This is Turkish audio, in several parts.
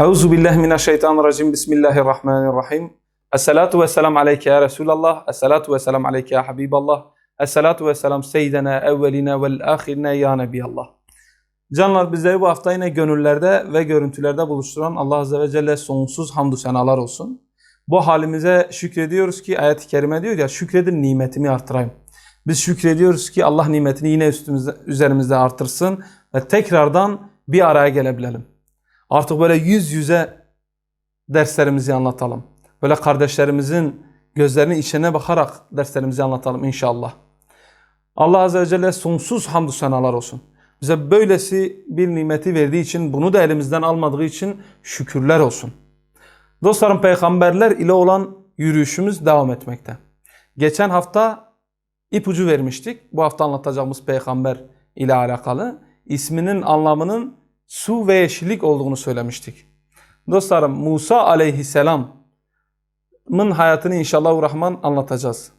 Euzu billahi mineşşeytanirracim. Bismillahirrahmanirrahim. Esselatu vesselam aleyke ya Resulallah. Esselatu vesselam aleyke ya Habiballah. Esselatu vesselam seyyidina evveline vel ahirine ya Nebiyallah. Canlar bizleri bu hafta yine gönüllerde ve görüntülerde buluşturan Allah Azze ve Celle sonsuz hamdü senalar olsun. Bu halimize şükrediyoruz ki ayet-i kerime diyor ya şükredin nimetimi artırayım. Biz şükrediyoruz ki Allah nimetini yine üstümüzde, üzerimizde artırsın ve tekrardan bir araya gelebilelim. Artık böyle yüz yüze derslerimizi anlatalım. Böyle kardeşlerimizin gözlerinin içine bakarak derslerimizi anlatalım inşallah. Allah Azze ve Celle sonsuz hamdü senalar olsun. Bize böylesi bir nimeti verdiği için, bunu da elimizden almadığı için şükürler olsun. Dostlarım peygamberler ile olan yürüyüşümüz devam etmekte. Geçen hafta ipucu vermiştik. Bu hafta anlatacağımız peygamber ile alakalı. isminin anlamının su ve yeşillik olduğunu söylemiştik. Dostlarım Musa aleyhisselamın hayatını inşallah rahman anlatacağız.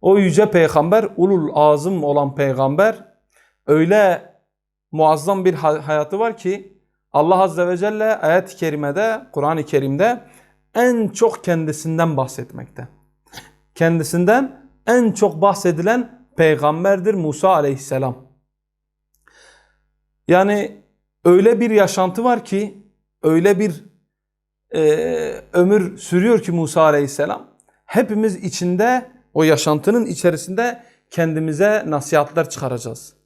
O yüce peygamber, ulul azım olan peygamber öyle muazzam bir hayatı var ki Allah Azze ve Celle ayet-i kerimede, Kur'an-ı Kerim'de en çok kendisinden bahsetmekte. Kendisinden en çok bahsedilen peygamberdir Musa aleyhisselam. Yani öyle bir yaşantı var ki, öyle bir e, ömür sürüyor ki Musa aleyhisselam. Hepimiz içinde, o yaşantının içerisinde kendimize nasihatler çıkaracağız.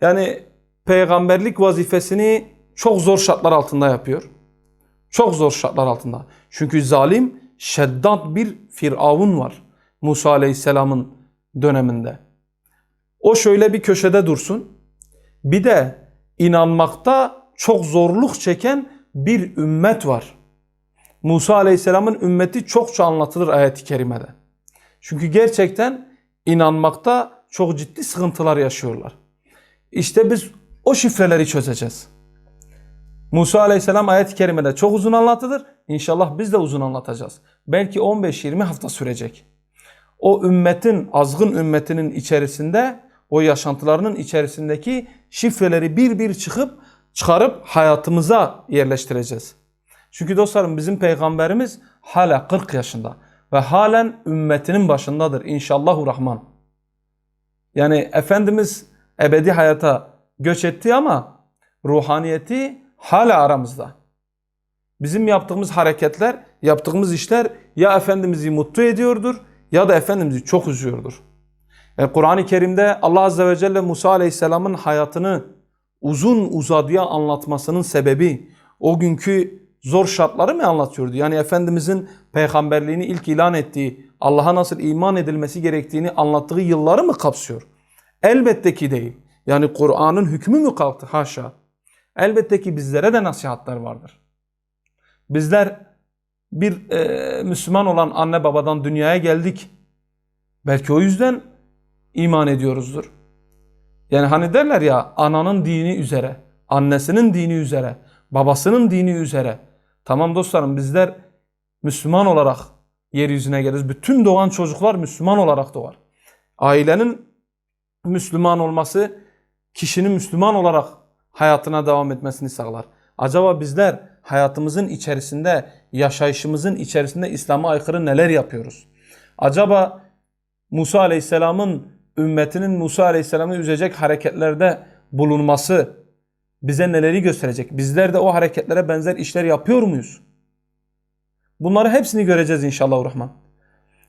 Yani peygamberlik vazifesini çok zor şartlar altında yapıyor. Çok zor şartlar altında. Çünkü zalim, şeddat bir firavun var Musa Aleyhisselam'ın döneminde. O şöyle bir köşede dursun. Bir de inanmakta çok zorluk çeken bir ümmet var. Musa Aleyhisselam'ın ümmeti çokça anlatılır ayet-i kerimede. Çünkü gerçekten inanmakta çok ciddi sıkıntılar yaşıyorlar. İşte biz o şifreleri çözeceğiz. Musa Aleyhisselam ayet-i kerimede çok uzun anlatılır. İnşallah biz de uzun anlatacağız. Belki 15-20 hafta sürecek. O ümmetin, azgın ümmetinin içerisinde, o yaşantılarının içerisindeki şifreleri bir bir çıkıp çıkarıp hayatımıza yerleştireceğiz. Çünkü dostlarım bizim peygamberimiz hala 40 yaşında ve halen ümmetinin başındadır inşallahu rahman. Yani Efendimiz ebedi hayata göç etti ama ruhaniyeti hala aramızda. Bizim yaptığımız hareketler, yaptığımız işler ya Efendimiz'i mutlu ediyordur ya da Efendimiz'i çok üzüyordur. Yani Kur'an-ı Kerim'de Allah Azze ve Celle Musa Aleyhisselam'ın hayatını uzun uzadıya anlatmasının sebebi o günkü zor şartları mı anlatıyordu? Yani Efendimiz'in peygamberliğini ilk ilan ettiği, Allah'a nasıl iman edilmesi gerektiğini anlattığı yılları mı kapsıyor? Elbette ki değil. Yani Kur'an'ın hükmü mü kalktı? Haşa. Elbette ki bizlere de nasihatler vardır. Bizler bir e, Müslüman olan anne babadan dünyaya geldik. Belki o yüzden iman ediyoruzdur. Yani hani derler ya ananın dini üzere, annesinin dini üzere, babasının dini üzere. Tamam dostlarım bizler Müslüman olarak yeryüzüne geliriz. Bütün doğan çocuklar Müslüman olarak doğar. Ailenin Müslüman olması kişinin Müslüman olarak hayatına devam etmesini sağlar. Acaba bizler hayatımızın içerisinde, yaşayışımızın içerisinde İslam'a aykırı neler yapıyoruz? Acaba Musa Aleyhisselam'ın ümmetinin Musa Aleyhisselam'ı üzecek hareketlerde bulunması bize neleri gösterecek? Bizler de o hareketlere benzer işler yapıyor muyuz? Bunları hepsini göreceğiz inşallah Rahman.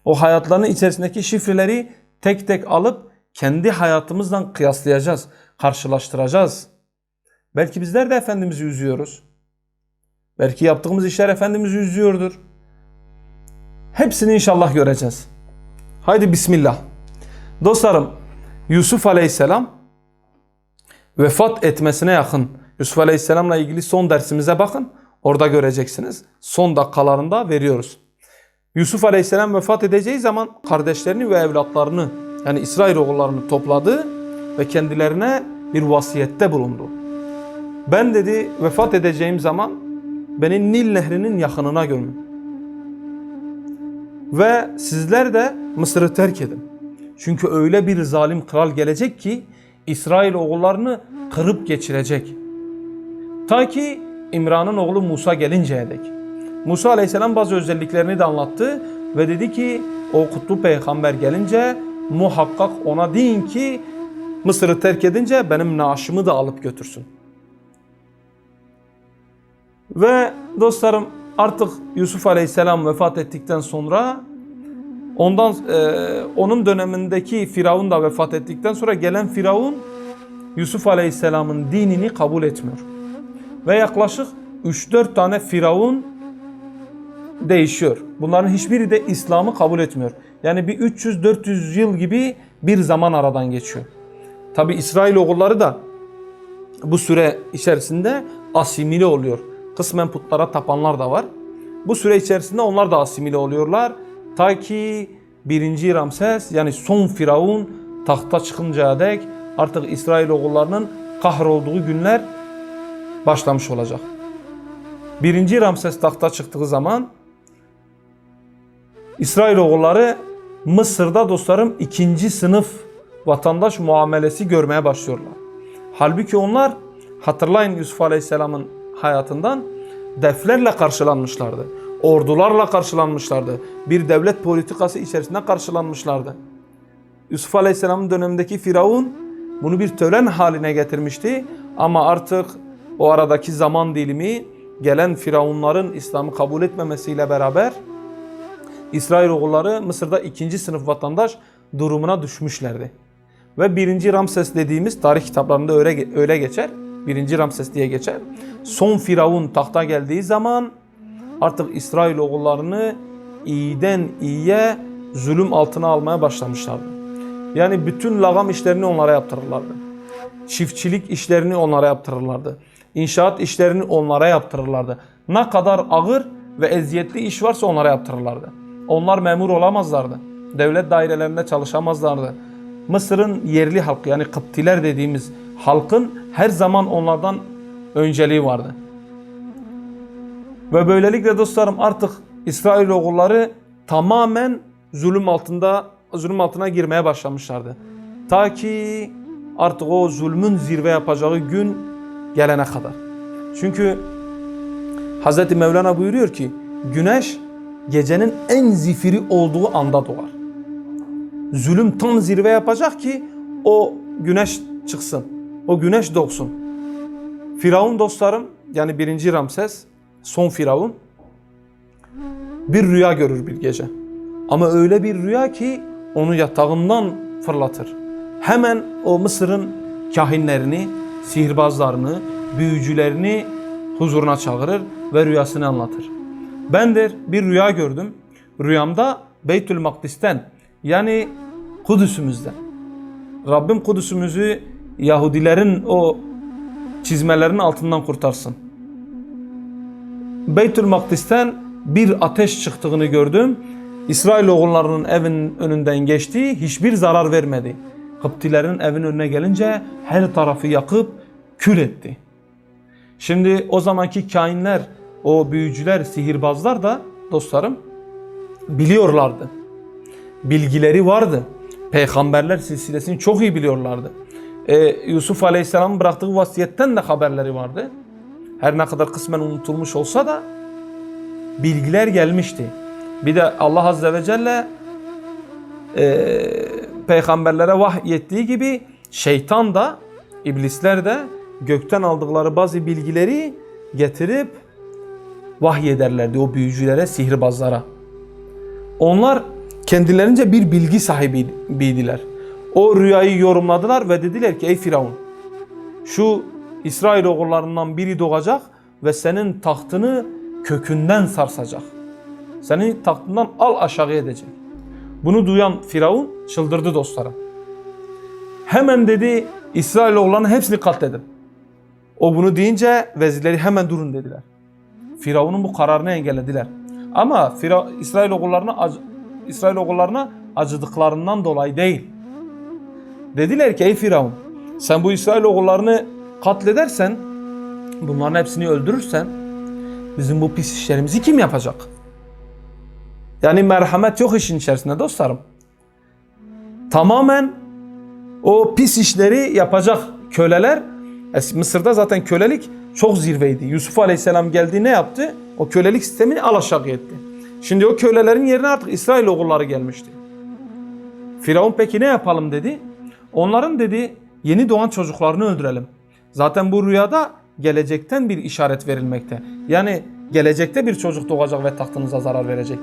O hayatlarının içerisindeki şifreleri tek tek alıp kendi hayatımızdan kıyaslayacağız, karşılaştıracağız. Belki bizler de Efendimiz'i üzüyoruz. Belki yaptığımız işler Efendimiz'i üzüyordur. Hepsini inşallah göreceğiz. Haydi Bismillah. Dostlarım Yusuf Aleyhisselam vefat etmesine yakın Yusuf Aleyhisselam'la ilgili son dersimize bakın. Orada göreceksiniz. Son dakikalarında veriyoruz. Yusuf Aleyhisselam vefat edeceği zaman kardeşlerini ve evlatlarını yani İsrail oğullarını topladı ve kendilerine bir vasiyette bulundu. Ben dedi vefat edeceğim zaman beni Nil nehrinin yakınına gömün. Ve sizler de Mısır'ı terk edin. Çünkü öyle bir zalim kral gelecek ki İsrail oğullarını kırıp geçirecek. Ta ki İmran'ın oğlu Musa gelinceye dek. Musa Aleyhisselam bazı özelliklerini de anlattı ve dedi ki o kutlu peygamber gelince muhakkak ona deyin ki Mısır'ı terk edince benim naaşımı da alıp götürsün. Ve dostlarım artık Yusuf Aleyhisselam vefat ettikten sonra ondan e, onun dönemindeki Firavun da vefat ettikten sonra gelen Firavun Yusuf Aleyhisselam'ın dinini kabul etmiyor. Ve yaklaşık 3-4 tane Firavun değişiyor. Bunların hiçbiri de İslam'ı kabul etmiyor. Yani bir 300-400 yıl gibi bir zaman aradan geçiyor. Tabi İsrail oğulları da bu süre içerisinde asimile oluyor. Kısmen putlara tapanlar da var. Bu süre içerisinde onlar da asimile oluyorlar. Ta ki 1. Ramses yani son Firavun tahta çıkıncaya dek artık İsrail oğullarının kahrolduğu günler başlamış olacak. 1. Ramses tahta çıktığı zaman İsrail oğulları Mısır'da dostlarım ikinci sınıf vatandaş muamelesi görmeye başlıyorlar. Halbuki onlar hatırlayın Yusuf Aleyhisselam'ın hayatından deflerle karşılanmışlardı. Ordularla karşılanmışlardı. Bir devlet politikası içerisinde karşılanmışlardı. Yusuf Aleyhisselam'ın dönemindeki Firavun bunu bir tören haline getirmişti. Ama artık o aradaki zaman dilimi gelen Firavunların İslam'ı kabul etmemesiyle beraber İsrail oğulları Mısır'da ikinci sınıf vatandaş durumuna düşmüşlerdi. Ve birinci Ramses dediğimiz tarih kitaplarında öyle, öyle geçer. Birinci Ramses diye geçer. Son Firavun tahta geldiği zaman artık İsrail oğullarını iyiden iyiye zulüm altına almaya başlamışlardı. Yani bütün lagam işlerini onlara yaptırırlardı. Çiftçilik işlerini onlara yaptırırlardı. İnşaat işlerini onlara yaptırırlardı. Ne kadar ağır ve eziyetli iş varsa onlara yaptırırlardı. Onlar memur olamazlardı. Devlet dairelerinde çalışamazlardı. Mısır'ın yerli halkı yani Kıptiler dediğimiz halkın her zaman onlardan önceliği vardı. Ve böylelikle dostlarım artık İsrail oğulları tamamen zulüm altında zulüm altına girmeye başlamışlardı. Ta ki artık o zulmün zirve yapacağı gün gelene kadar. Çünkü Hz. Mevlana buyuruyor ki güneş gecenin en zifiri olduğu anda doğar. Zulüm tam zirve yapacak ki o güneş çıksın. O güneş doğsun. Firavun dostlarım yani birinci Ramses son Firavun bir rüya görür bir gece. Ama öyle bir rüya ki onu yatağından fırlatır. Hemen o Mısır'ın kahinlerini, sihirbazlarını, büyücülerini huzuruna çağırır ve rüyasını anlatır. Ben der bir rüya gördüm. Rüyamda Beytül Makdis'ten yani Kudüs'ümüzden. Rabbim Kudüs'ümüzü Yahudilerin o çizmelerin altından kurtarsın. Beytül Makdis'ten bir ateş çıktığını gördüm. İsrail oğullarının evin önünden geçti, hiçbir zarar vermedi. Kıptilerin evin önüne gelince her tarafı yakıp kül etti. Şimdi o zamanki kainler, o büyücüler, sihirbazlar da dostlarım biliyorlardı. Bilgileri vardı. Peygamberler silsilesini çok iyi biliyorlardı. Ee, Yusuf Aleyhisselam'ın bıraktığı vasiyetten de haberleri vardı. Her ne kadar kısmen unutulmuş olsa da bilgiler gelmişti. Bir de Allah Azze ve Celle e, peygamberlere vahyettiği gibi şeytan da iblisler de gökten aldıkları bazı bilgileri getirip vahyederlerdi o büyücülere, sihirbazlara. Onlar kendilerince bir bilgi sahibiydiler. O rüyayı yorumladılar ve dediler ki ey Firavun şu İsrail oğullarından biri doğacak ve senin tahtını kökünden sarsacak. Seni tahtından al aşağı edecek. Bunu duyan Firavun çıldırdı dostlarım. Hemen dedi İsrail oğullarının hepsini katledin. O bunu deyince vezirleri hemen durun dediler. Firavun'un bu kararını engellediler. Ama Fira İsrail oğullarına İsrail oğullarına acıdıklarından dolayı değil. Dediler ki ey Firavun sen bu İsrail oğullarını katledersen bunların hepsini öldürürsen bizim bu pis işlerimizi kim yapacak? Yani merhamet yok işin içerisinde dostlarım. Tamamen o pis işleri yapacak köleler Mısır'da zaten kölelik çok zirveydi. Yusuf Aleyhisselam geldi ne yaptı? O kölelik sistemini alaşağı etti. Şimdi o kölelerin yerine artık İsrail oğulları gelmişti. Firavun peki ne yapalım dedi. Onların dedi yeni doğan çocuklarını öldürelim. Zaten bu rüyada gelecekten bir işaret verilmekte. Yani gelecekte bir çocuk doğacak ve tahtınıza zarar verecek.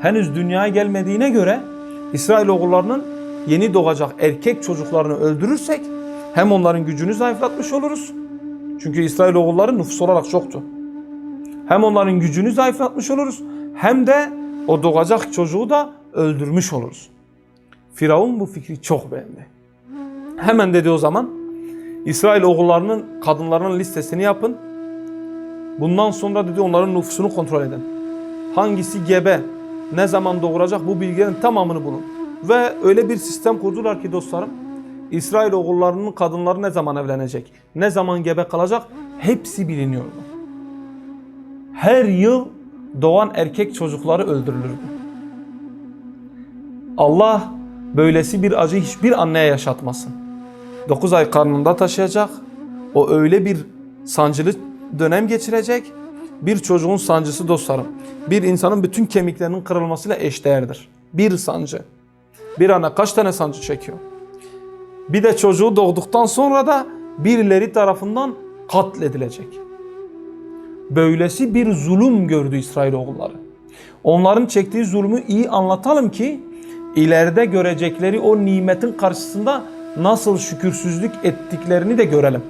Henüz dünyaya gelmediğine göre İsrail oğullarının yeni doğacak erkek çocuklarını öldürürsek hem onların gücünü zayıflatmış oluruz. Çünkü İsrail oğulları nüfus olarak çoktu. Hem onların gücünü zayıflatmış oluruz hem de o doğacak çocuğu da öldürmüş oluruz. Firavun bu fikri çok beğendi. Hemen dedi o zaman İsrail oğullarının kadınlarının listesini yapın. Bundan sonra dedi onların nüfusunu kontrol edin. Hangisi gebe, ne zaman doğuracak bu bilgilerin tamamını bulun. Ve öyle bir sistem kurdular ki dostlarım İsrail oğullarının kadınları ne zaman evlenecek, ne zaman gebe kalacak hepsi biliniyordu. Her yıl doğan erkek çocukları öldürülürdü. Allah böylesi bir acı hiçbir anneye yaşatmasın. 9 ay karnında taşıyacak. O öyle bir sancılı dönem geçirecek. Bir çocuğun sancısı dostlarım. Bir insanın bütün kemiklerinin kırılmasıyla eşdeğerdir. Bir sancı. Bir ana kaç tane sancı çekiyor? Bir de çocuğu doğduktan sonra da birileri tarafından katledilecek. Böylesi bir zulüm gördü İsrailoğulları. Onların çektiği zulmü iyi anlatalım ki ileride görecekleri o nimetin karşısında nasıl şükürsüzlük ettiklerini de görelim.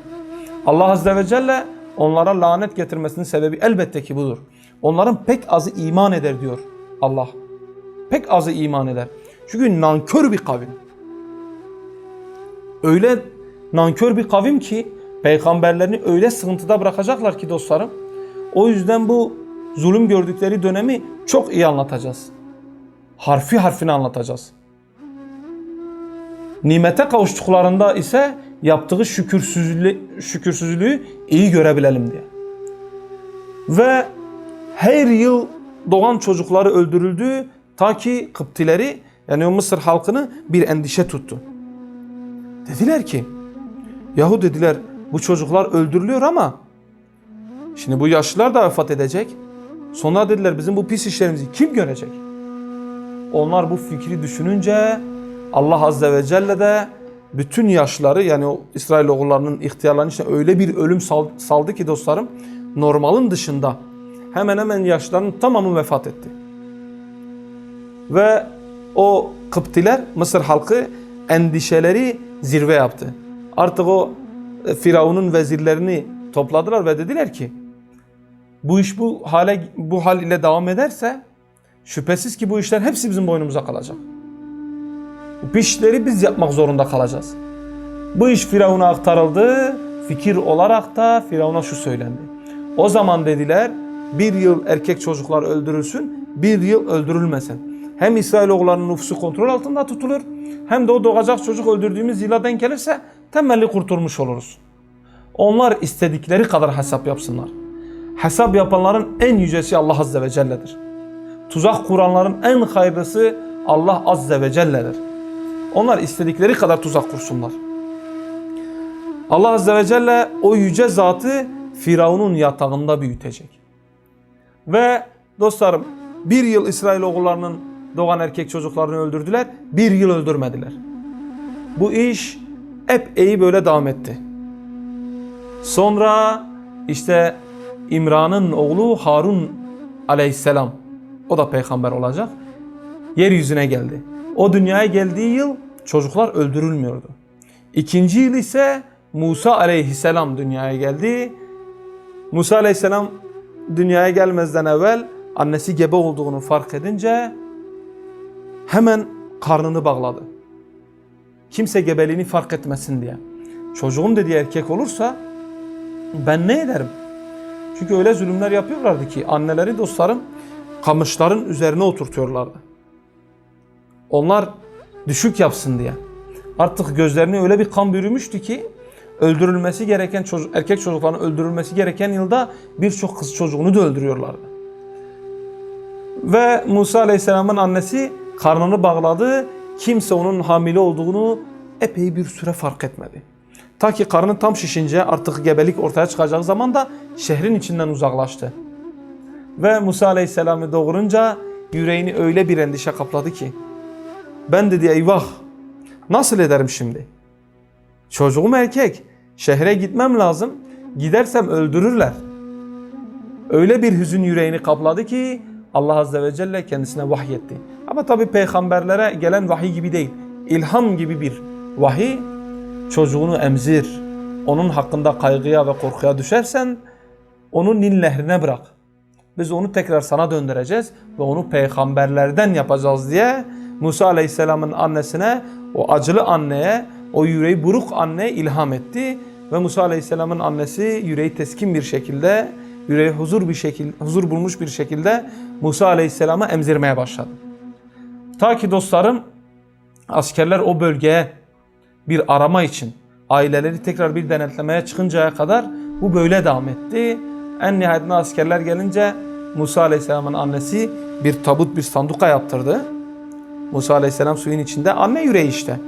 Allah Azze ve Celle onlara lanet getirmesinin sebebi elbette ki budur. Onların pek azı iman eder diyor Allah. Pek azı iman eder. Çünkü nankör bir kavim. Öyle nankör bir kavim ki peygamberlerini öyle sıkıntıda bırakacaklar ki dostlarım. O yüzden bu zulüm gördükleri dönemi çok iyi anlatacağız. Harfi harfine anlatacağız. Nimete kavuştuklarında ise yaptığı şükürsüzlüğü, şükürsüzlüğü iyi görebilelim diye. Ve her yıl doğan çocukları öldürüldü ta ki Kıptileri yani Mısır halkını bir endişe tuttu. Dediler ki yahu dediler bu çocuklar öldürülüyor ama şimdi bu yaşlılar da vefat edecek. Sonra dediler bizim bu pis işlerimizi kim görecek? Onlar bu fikri düşününce Allah Azze ve Celle de bütün yaşları yani o İsrail oğullarının ihtiyarlarının içine öyle bir ölüm sal- saldı ki dostlarım normalin dışında hemen hemen yaşlarının tamamı vefat etti. Ve o Kıptiler Mısır halkı endişeleri zirve yaptı. Artık o e, Firavun'un vezirlerini topladılar ve dediler ki bu iş bu hale bu hal ile devam ederse şüphesiz ki bu işler hepsi bizim boynumuza kalacak. Bu işleri biz yapmak zorunda kalacağız. Bu iş Firavun'a aktarıldı. Fikir olarak da Firavun'a şu söylendi. O zaman dediler bir yıl erkek çocuklar öldürülsün, bir yıl öldürülmesin. Hem İsrailoğullarının nüfusu kontrol altında tutulur, hem de o doğacak çocuk öldürdüğümüz yıla denk gelirse temelli kurtulmuş oluruz. Onlar istedikleri kadar hesap yapsınlar. Hesap yapanların en yücesi Allah Azze ve Celle'dir. Tuzak kuranların en hayırlısı Allah Azze ve Celle'dir. Onlar istedikleri kadar tuzak kursunlar. Allah Azze ve Celle o yüce zatı Firavun'un yatağında büyütecek. Ve dostlarım bir yıl İsrailoğullarının doğan erkek çocuklarını öldürdüler. Bir yıl öldürmediler. Bu iş epey böyle devam etti. Sonra işte İmran'ın oğlu Harun aleyhisselam o da peygamber olacak. Yeryüzüne geldi. O dünyaya geldiği yıl çocuklar öldürülmüyordu. İkinci yıl ise Musa aleyhisselam dünyaya geldi. Musa aleyhisselam dünyaya gelmezden evvel annesi gebe olduğunu fark edince hemen karnını bağladı. Kimse gebeliğini fark etmesin diye. Çocuğum dediği erkek olursa ben ne ederim? Çünkü öyle zulümler yapıyorlardı ki anneleri dostlarım kamışların üzerine oturtuyorlardı. Onlar düşük yapsın diye. Artık gözlerine öyle bir kan bürümüştü ki öldürülmesi gereken çocuk, erkek çocukların öldürülmesi gereken yılda birçok kız çocuğunu da öldürüyorlardı. Ve Musa Aleyhisselam'ın annesi karnını bağladı. Kimse onun hamile olduğunu epey bir süre fark etmedi. Ta ki karnı tam şişince artık gebelik ortaya çıkacak zaman da şehrin içinden uzaklaştı. Ve Musa Aleyhisselam'ı doğurunca yüreğini öyle bir endişe kapladı ki ben dedi eyvah nasıl ederim şimdi? Çocuğum erkek şehre gitmem lazım gidersem öldürürler. Öyle bir hüzün yüreğini kapladı ki Allah Azze ve Celle kendisine vahyetti. Ama tabi peygamberlere gelen vahiy gibi değil. İlham gibi bir vahiy çocuğunu emzir. Onun hakkında kaygıya ve korkuya düşersen onu Nil nehrine bırak. Biz onu tekrar sana döndüreceğiz ve onu peygamberlerden yapacağız diye Musa Aleyhisselam'ın annesine, o acılı anneye, o yüreği buruk anneye ilham etti. Ve Musa Aleyhisselam'ın annesi yüreği teskin bir şekilde, yüreği huzur bir şekilde, huzur bulmuş bir şekilde Musa Aleyhisselam'ı emzirmeye başladı. Ta ki dostlarım askerler o bölgeye bir arama için aileleri tekrar bir denetlemeye çıkıncaya kadar bu böyle devam etti. En nihayetinde askerler gelince Musa Aleyhisselam'ın annesi bir tabut bir sanduka yaptırdı. Musa Aleyhisselam suyun içinde anne yüreği işte.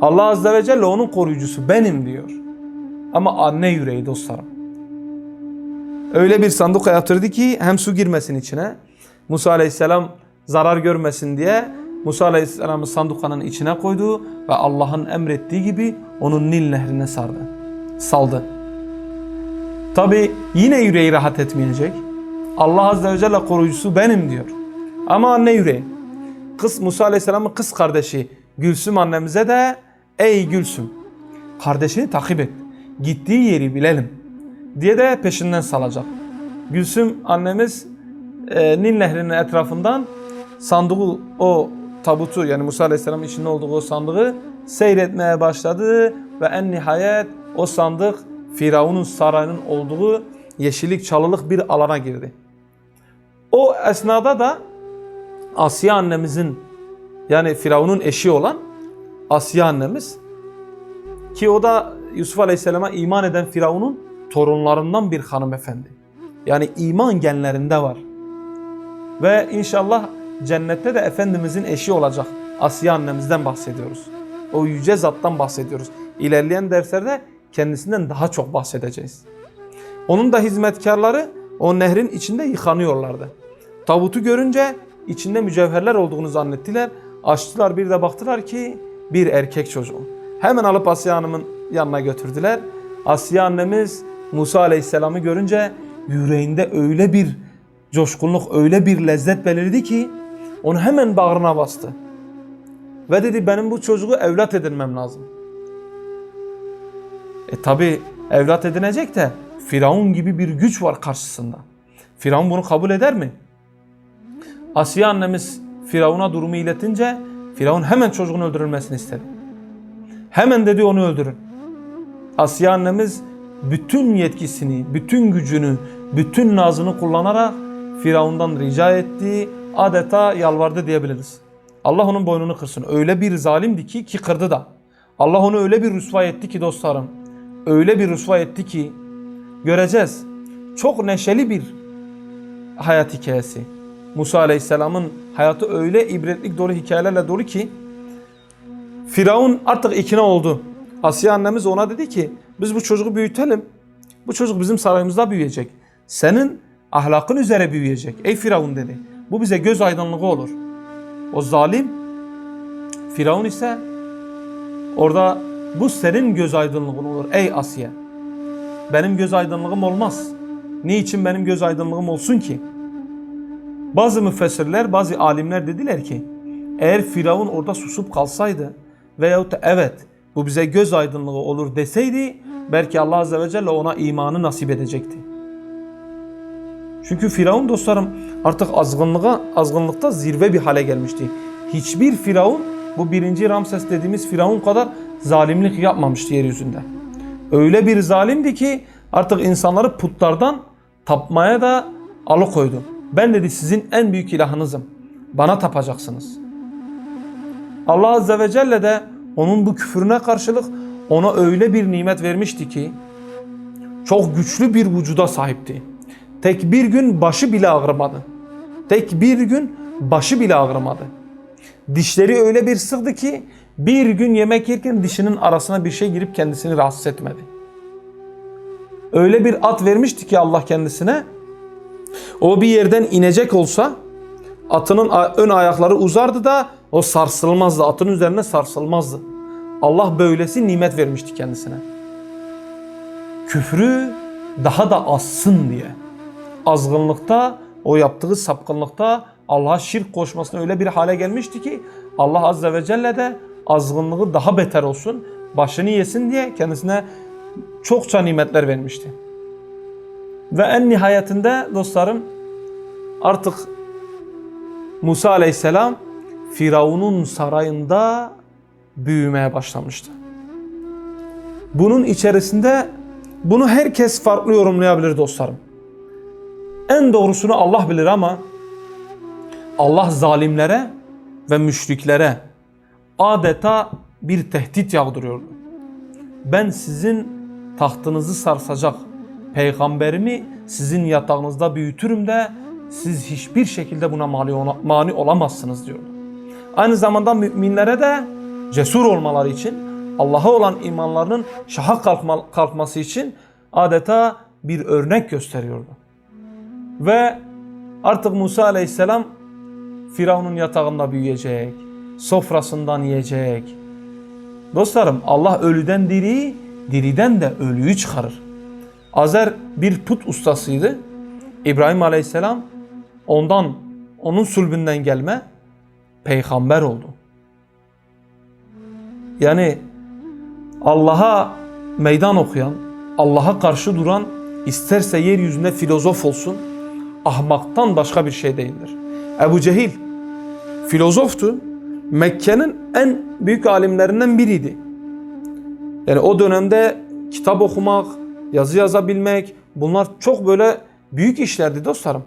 Allah Azze ve Celle onun koruyucusu benim diyor. Ama anne yüreği dostlarım. Öyle bir sanduka yaptırdı ki hem su girmesin içine. Musa Aleyhisselam zarar görmesin diye Musa Aleyhisselam'ı sandukanın içine koydu ve Allah'ın emrettiği gibi onun Nil nehrine sardı. Saldı. Tabi yine yüreği rahat etmeyecek. Allah Azze ve Celle koruyucusu benim diyor. Ama anne yüreği. Kız Musa Aleyhisselam'ın kız kardeşi Gülsüm annemize de ey Gülsüm kardeşini takip et. Gittiği yeri bilelim diye de peşinden salacak. Gülsüm annemiz e, Nil Nehri'nin etrafından sandığı o tabutu yani Musa Aleyhisselam'ın içinde olduğu o sandığı seyretmeye başladı ve en nihayet o sandık Firavun'un sarayının olduğu yeşillik çalılık bir alana girdi. O esnada da Asya annemizin yani Firavun'un eşi olan Asya annemiz ki o da Yusuf Aleyhisselam'a iman eden Firavun'un torunlarından bir hanımefendi. Yani iman genlerinde var. Ve inşallah cennette de Efendimizin eşi olacak. Asya annemizden bahsediyoruz. O yüce zattan bahsediyoruz. İlerleyen derslerde kendisinden daha çok bahsedeceğiz. Onun da hizmetkarları o nehrin içinde yıkanıyorlardı. Tabutu görünce içinde mücevherler olduğunu zannettiler. Açtılar bir de baktılar ki bir erkek çocuğu. Hemen alıp Asya Hanım'ın yanına götürdüler. Asya annemiz Musa Aleyhisselam'ı görünce yüreğinde öyle bir coşkunluk, öyle bir lezzet belirdi ki onu hemen bağrına bastı. Ve dedi benim bu çocuğu evlat edinmem lazım. E tabi evlat edinecek de Firavun gibi bir güç var karşısında. Firavun bunu kabul eder mi? Asiye annemiz Firavun'a durumu iletince Firavun hemen çocuğun öldürülmesini istedi. Hemen dedi onu öldürün. Asiye annemiz bütün yetkisini, bütün gücünü, bütün nazını kullanarak Firavun'dan rica etti, adeta yalvardı diyebiliriz. Allah onun boynunu kırsın. Öyle bir zalimdi ki ki kırdı da. Allah onu öyle bir rüsva etti ki dostlarım. Öyle bir rüsva etti ki göreceğiz. Çok neşeli bir hayat hikayesi. Musa Aleyhisselam'ın hayatı öyle ibretlik dolu hikayelerle dolu ki Firavun artık ikna oldu. Asiye annemiz ona dedi ki biz bu çocuğu büyütelim. Bu çocuk bizim sarayımızda büyüyecek. Senin ahlakın üzere büyüyecek. Ey Firavun dedi. Bu bize göz aydınlığı olur. O zalim Firavun ise orada bu senin göz aydınlığın olur ey Asiye. Benim göz aydınlığım olmaz. Niçin benim göz aydınlığım olsun ki? Bazı müfessirler, bazı alimler dediler ki eğer Firavun orada susup kalsaydı veyahut da evet bu bize göz aydınlığı olur deseydi belki Allah Azze ve Celle ona imanı nasip edecekti. Çünkü Firavun dostlarım artık azgınlığa, azgınlıkta zirve bir hale gelmişti. Hiçbir Firavun bu birinci Ramses dediğimiz Firavun kadar zalimlik yapmamıştı yeryüzünde. Öyle bir zalimdi ki artık insanları putlardan tapmaya da alıkoydu. Ben dedi sizin en büyük ilahınızım. Bana tapacaksınız. Allah Azze ve Celle de onun bu küfürüne karşılık ona öyle bir nimet vermişti ki çok güçlü bir vücuda sahipti. Tek bir gün başı bile ağrımadı. Tek bir gün başı bile ağrımadı. Dişleri öyle bir sıktı ki Bir gün yemek yerken dişinin arasına bir şey girip kendisini rahatsız etmedi. Öyle bir at vermişti ki Allah kendisine. O bir yerden inecek olsa atının ön ayakları uzardı da o sarsılmazdı. Atın üzerine sarsılmazdı. Allah böylesi nimet vermişti kendisine. Küfrü daha da azsın diye. Azgınlıkta, o yaptığı sapkınlıkta Allah'a şirk koşmasına öyle bir hale gelmişti ki Allah Azze ve Celle de azgınlığı daha beter olsun, başını yesin diye kendisine çokça nimetler vermişti. Ve en nihayetinde dostlarım artık Musa Aleyhisselam Firavun'un sarayında büyümeye başlamıştı. Bunun içerisinde bunu herkes farklı yorumlayabilir dostlarım. En doğrusunu Allah bilir ama Allah zalimlere ve müşriklere adeta bir tehdit yağdırıyordu. Ben sizin tahtınızı sarsacak peygamberimi sizin yatağınızda büyütürüm de siz hiçbir şekilde buna mani, ola- mani olamazsınız diyordu. Aynı zamanda müminlere de cesur olmaları için Allah'a olan imanlarının şaha kalkma, kalkması için adeta bir örnek gösteriyordu. Ve artık Musa aleyhisselam Firavun'un yatağında büyüyecek, sofrasından yiyecek. Dostlarım Allah ölüden diriyi, diriden de ölüyü çıkarır. Azer bir put ustasıydı. İbrahim aleyhisselam ondan, onun sulbünden gelme peygamber oldu. Yani Allah'a meydan okuyan, Allah'a karşı duran isterse yeryüzünde filozof olsun, ahmaktan başka bir şey değildir. Ebu Cehil filozoftu. Mekke'nin en büyük alimlerinden biriydi. Yani o dönemde kitap okumak, yazı yazabilmek bunlar çok böyle büyük işlerdi dostlarım.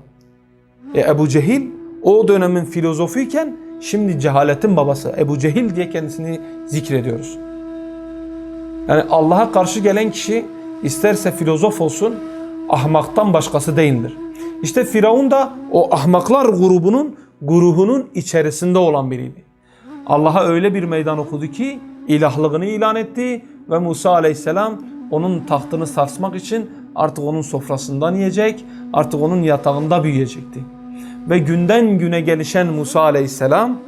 E, Ebu Cehil o dönemin filozofuyken şimdi cehaletin babası Ebu Cehil diye kendisini zikrediyoruz. Yani Allah'a karşı gelen kişi isterse filozof olsun ahmaktan başkası değildir. İşte Firavun da o ahmaklar grubunun grubunun içerisinde olan biriydi. Allah'a öyle bir meydan okudu ki ilahlığını ilan etti ve Musa aleyhisselam onun tahtını sarsmak için artık onun sofrasından yiyecek, artık onun yatağında büyüyecekti. Ve günden güne gelişen Musa aleyhisselam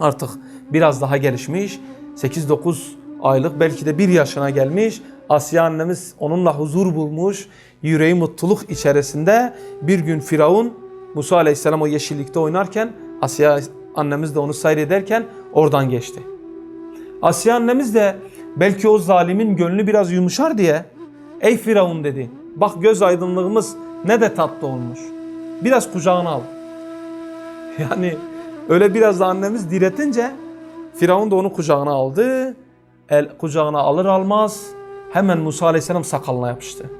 artık biraz daha gelişmiş, 8-9 aylık belki de bir yaşına gelmiş. Asya annemiz onunla huzur bulmuş, yüreği mutluluk içerisinde bir gün Firavun Musa aleyhisselam o yeşillikte oynarken Asya annemiz de onu seyrederken oradan geçti. Asya annemiz de belki o zalimin gönlü biraz yumuşar diye ey Firavun dedi bak göz aydınlığımız ne de tatlı olmuş. Biraz kucağına al. Yani öyle biraz da annemiz diretince Firavun da onu kucağına aldı. El kucağına alır almaz hemen Musa aleyhisselam sakalına yapıştı.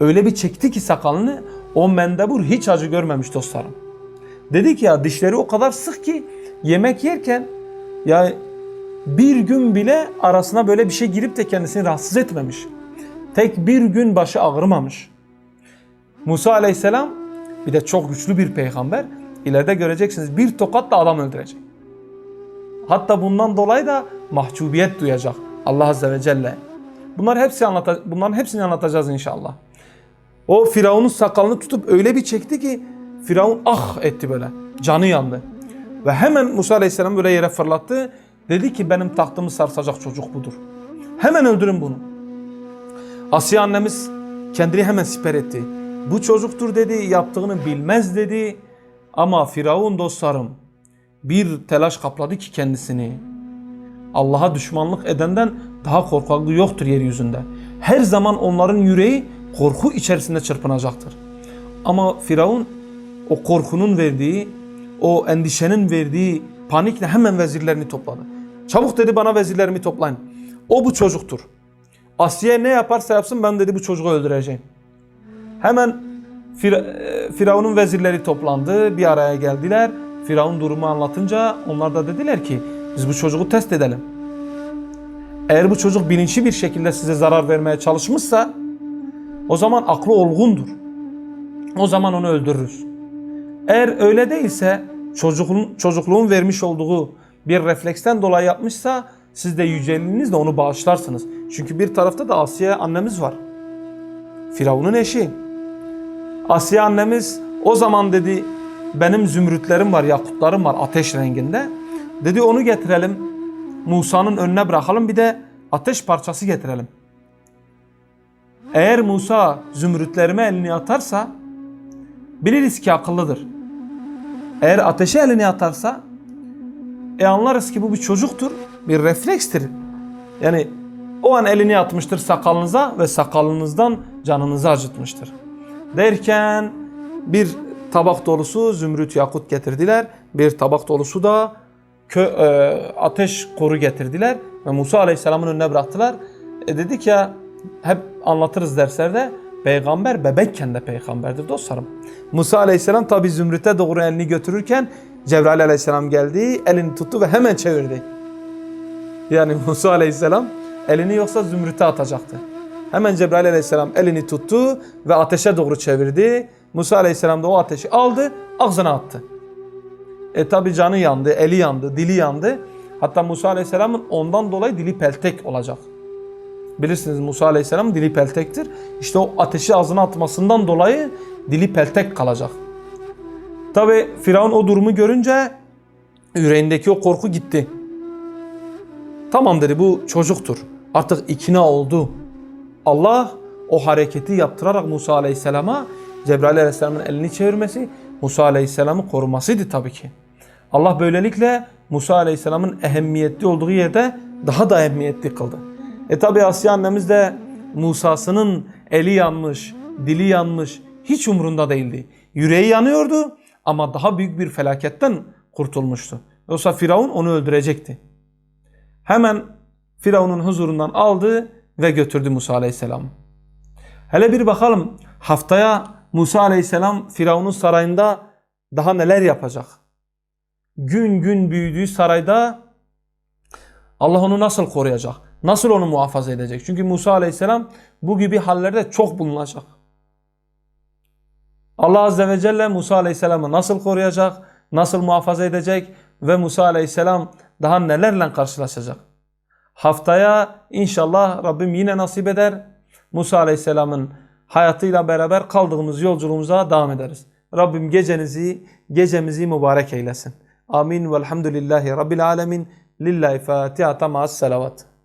Öyle bir çekti ki sakalını o mendebur hiç acı görmemiş dostlarım. Dedi ki ya dişleri o kadar sık ki yemek yerken ya bir gün bile arasına böyle bir şey girip de kendisini rahatsız etmemiş. Tek bir gün başı ağrımamış. Musa aleyhisselam bir de çok güçlü bir peygamber. İleride göreceksiniz bir tokatla adam öldürecek. Hatta bundan dolayı da mahcubiyet duyacak Allah azze ve celle. Bunlar hepsi anlata bunların hepsini anlatacağız inşallah. O Firavun'un sakalını tutup öyle bir çekti ki Firavun ah etti böyle. Canı yandı. Ve hemen Musa Aleyhisselam böyle yere fırlattı. Dedi ki benim tahtımı sarsacak çocuk budur. Hemen öldürün bunu. Asiye annemiz kendini hemen siper etti. Bu çocuktur dedi, yaptığını bilmez dedi. Ama Firavun dostlarım bir telaş kapladı ki kendisini. Allah'a düşmanlık edenden daha korkaklığı yoktur yeryüzünde. Her zaman onların yüreği korku içerisinde çırpınacaktır. Ama Firavun o korkunun verdiği, o endişenin verdiği panikle hemen vezirlerini topladı. Çabuk dedi bana vezirlerimi toplayın. O bu çocuktur. Asiye ne yaparsa yapsın ben dedi bu çocuğu öldüreceğim. Hemen Fir- e, Firavun'un vezirleri toplandı, bir araya geldiler. Firavun durumu anlatınca onlar da dediler ki biz bu çocuğu test edelim. Eğer bu çocuk bilinçli bir şekilde size zarar vermeye çalışmışsa o zaman aklı olgundur. O zaman onu öldürürüz. Eğer öyle değilse çocukluğun, çocukluğun vermiş olduğu bir refleksten dolayı yapmışsa siz de yüceliniz de onu bağışlarsınız. Çünkü bir tarafta da Asiye annemiz var. Firavun'un eşi. Asiye annemiz o zaman dedi benim zümrütlerim var, yakutlarım var ateş renginde. Dedi onu getirelim. Musa'nın önüne bırakalım bir de ateş parçası getirelim. Eğer Musa zümrütlerime elini atarsa biliriz ki akıllıdır. Eğer ateşe elini atarsa e anlarız ki bu bir çocuktur, bir reflekstir. Yani o an elini atmıştır sakalınıza ve sakalınızdan canınızı acıtmıştır. Derken bir tabak dolusu zümrüt yakut getirdiler. Bir tabak dolusu da kö, e, ateş koru getirdiler ve Musa Aleyhisselam'ın önüne bıraktılar. E dedik ya hep anlatırız derslerde peygamber bebekken de peygamberdir dostlarım. Musa Aleyhisselam tabi zümrüte doğru elini götürürken Cebrail Aleyhisselam geldi, elini tuttu ve hemen çevirdi. Yani Musa Aleyhisselam elini yoksa zümrüte atacaktı. Hemen Cebrail Aleyhisselam elini tuttu ve ateşe doğru çevirdi. Musa Aleyhisselam da o ateşi aldı, ağzına attı. E tabi canı yandı, eli yandı, dili yandı. Hatta Musa Aleyhisselam'ın ondan dolayı dili peltek olacak. Bilirsiniz Musa Aleyhisselam dili peltektir. İşte o ateşi ağzına atmasından dolayı dili peltek kalacak. Tabi Firavun o durumu görünce yüreğindeki o korku gitti. Tamam dedi bu çocuktur. Artık ikna oldu. Allah o hareketi yaptırarak Musa Aleyhisselam'a Cebrail Aleyhisselam'ın elini çevirmesi Musa Aleyhisselam'ı korumasıydı tabii ki. Allah böylelikle Musa Aleyhisselam'ın ehemmiyetli olduğu yerde daha da ehemmiyetli kıldı. E tabi Asya annemiz de Musa'sının eli yanmış, dili yanmış hiç umurunda değildi. Yüreği yanıyordu ama daha büyük bir felaketten kurtulmuştu. Yoksa Firavun onu öldürecekti. Hemen Firavun'un huzurundan aldı ve götürdü Musa Aleyhisselam. Hele bir bakalım haftaya Musa Aleyhisselam Firavun'un sarayında daha neler yapacak? Gün gün büyüdüğü sarayda Allah onu nasıl koruyacak? Nasıl onu muhafaza edecek? Çünkü Musa Aleyhisselam bu gibi hallerde çok bulunacak. Allah Azze ve Celle Musa Aleyhisselam'ı nasıl koruyacak? Nasıl muhafaza edecek? Ve Musa Aleyhisselam daha nelerle karşılaşacak? Haftaya inşallah Rabbim yine nasip eder. Musa Aleyhisselam'ın hayatıyla beraber kaldığımız yolculuğumuza devam ederiz. Rabbim gecenizi, gecemizi mübarek eylesin. Amin velhamdülillahi rabbil alemin. Lillahi Fatiha ma'as salavat.